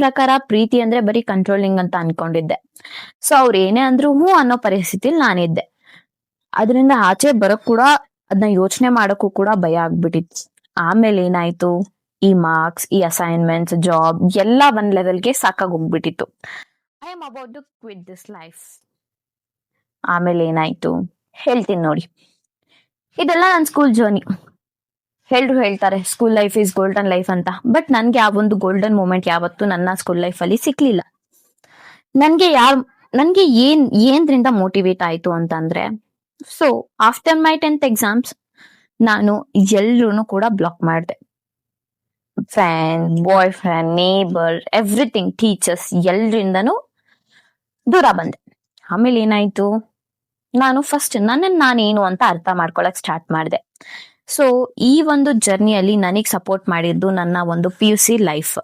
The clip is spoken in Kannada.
ಪ್ರಕಾರ ಪ್ರೀತಿ ಅಂದ್ರೆ ಬರೀ ಕಂಟ್ರೋಲಿಂಗ್ ಅಂತ ಅನ್ಕೊಂಡಿದ್ದೆ. ಸೊ ಅವ್ರು ಏನೇ ಅಂದ್ರು ಹ್ಞೂ ಅನ್ನೋ ಪರಿಸ್ಥಿತಿಲಿ ನಾನಿದ್ದೆ. ಅದರಿಂದ ಆಚೆ ಬರಕ್ ಕೂಡ ಅದನ್ನ ಯೋಚನೆ ಮಾಡಕ್ಕೂ ಕೂಡ ಭಯ ಆಗ್ಬಿಟ್ಟಿತ್ತು. ಆಮೇಲೆ ಏನಾಯ್ತು? ಈ ಮಾರ್ಕ್ಸ್ ಈ ಅಸೈನ್ಮೆಂಟ್ಸ್ ಜಾಬ್ ಎಲ್ಲ ಒಂದ್ ಲೆವೆಲ್ಗೆ ಸಾಕಾಗಿ ಹೋಗ್ಬಿಟ್ಟಿತ್ತು. I am about to quit this life ಆಮೇಲೆ ಏನಾಯ್ತು? ಹೇಳ್ತೀನಿ ನೋಡಿ. ಇದೆಲ್ಲ ನನ್ನ ಸ್ಕೂಲ್ ಜರ್ನಿ ಎಲ್ರು ಹೇಳ್ತಾರೆ school life is golden life ಅಂತ. ಬಟ್ ನನ್ಗೆ ಆ ಒಂದು ಗೋಲ್ಡನ್ ಮೂಮೆಂಟ್ ಯಾವತ್ತೂ ನನ್ನ ಸ್ಕೂಲ್ ಲೈಫ್ ಅಲ್ಲಿ ಸಿಕ್ಲಿಲ್ಲ. ನನ್ಗೆ ಯಾರ್, ನನ್ಗೆ ಏನ್ ಏನ್ರಿಂದ ಮೋಟಿವೇಟ್ ಆಯ್ತು ಅಂತಂದ್ರೆ so after my tenth exams ನಾನು ಎಲ್ರು ಕೂಡ ಬ್ಲಾಕ್ ಮಾಡಿದೆ. Fan boy friend neighbour everything teachers ಎಲ್ರಿಂದನೂ ದೂರ ಬಂದೆ. ಆಮೇಲೆ ಏನಾಯ್ತು? ನಾನು ಫಸ್ಟ್ ನನ್ನನ್ನು ನಾನೇನು ಅಂತ ಅರ್ಥ ಮಾಡ್ಕೊಳಕ್ ಸ್ಟಾರ್ಟ್ ಮಾಡಿದೆ. ಸೊ ಈ ಒಂದು ಜರ್ನಿಯಲ್ಲಿ ನನಗೆ ಸಪೋರ್ಟ್ ಮಾಡಿದ್ದು ನನ್ನ ಒಂದು ಪಿ ಯು ಸಿ ಲೈಫ್